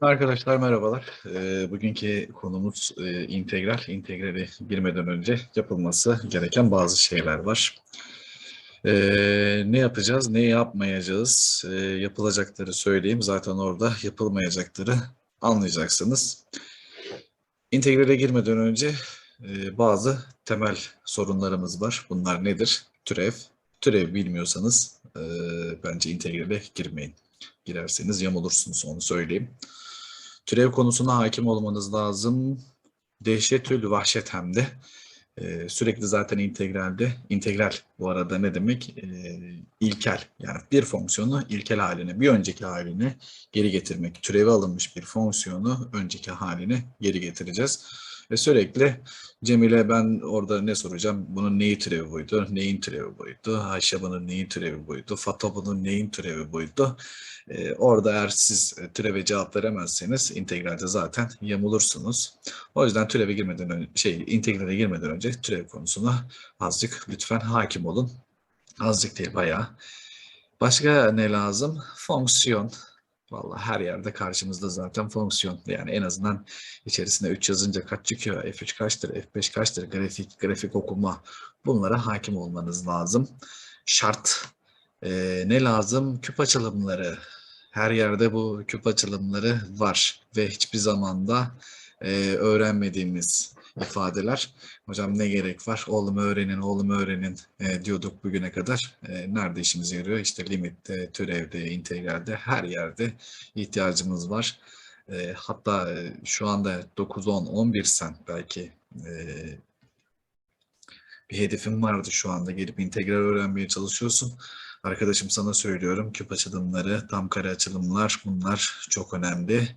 Arkadaşlar merhabalar. Ee, bugünkü konumuz e, integral. İntegrale girmeden önce yapılması gereken bazı şeyler var. Ee, ne yapacağız, ne yapmayacağız? Ee, yapılacakları söyleyeyim. Zaten orada yapılmayacakları anlayacaksınız. İntegrale girmeden önce e, bazı temel sorunlarımız var. Bunlar nedir? Türev. Türev bilmiyorsanız e, bence integrale girmeyin. Girerseniz yamulursunuz onu söyleyeyim. Türev konusuna hakim olmanız lazım. Dehşetül vahşet hem de. Ee, sürekli zaten integralde, integral bu arada ne demek? Ee, ilkel. Yani bir fonksiyonu ilkel haline, bir önceki haline geri getirmek. Türevi alınmış bir fonksiyonu önceki haline geri getireceğiz. Ve sürekli Cemile ben orada ne soracağım? Bunun neyi türevi buydu? Neyin türevi buydu? Ayşe bunun neyin türevi buydu? Fatma bunun neyin türevi buydu? Ee, orada eğer siz e, türeve cevap veremezseniz integralde zaten yamulursunuz. O yüzden türeve girmeden önce, şey integrale girmeden önce türev konusuna azıcık lütfen hakim olun. Azıcık değil bayağı. Başka ne lazım? Fonksiyon. Vallahi her yerde karşımızda zaten fonksiyon. Yani en azından içerisinde 3 yazınca kaç çıkıyor? F3 kaçtır? F5 kaçtır? Grafik, grafik okuma. Bunlara hakim olmanız lazım. Şart. Ee, ne lazım? Küp açılımları. Her yerde bu küp açılımları var ve hiçbir zamanda e, öğrenmediğimiz ifadeler. Hocam ne gerek var? Oğlum öğrenin, oğlum öğrenin e, diyorduk bugüne kadar. E, nerede işimize yarıyor? İşte limitte, türevde, integralde her yerde ihtiyacımız var. E, hatta e, şu anda 9, 10, 11 sen belki e, bir hedefin vardı şu anda gelip integral öğrenmeye çalışıyorsun. Arkadaşım sana söylüyorum küp açılımları, tam kare açılımlar bunlar çok önemli.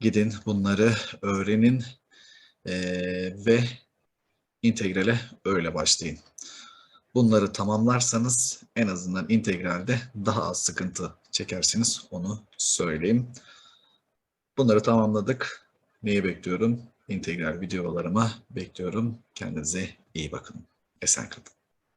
Gidin bunları öğrenin eee, ve integrale öyle başlayın. Bunları tamamlarsanız en azından integralde daha az sıkıntı çekersiniz onu söyleyeyim. Bunları tamamladık. Neyi bekliyorum? İntegral videolarıma bekliyorum. Kendinize iyi bakın. Esen kalın.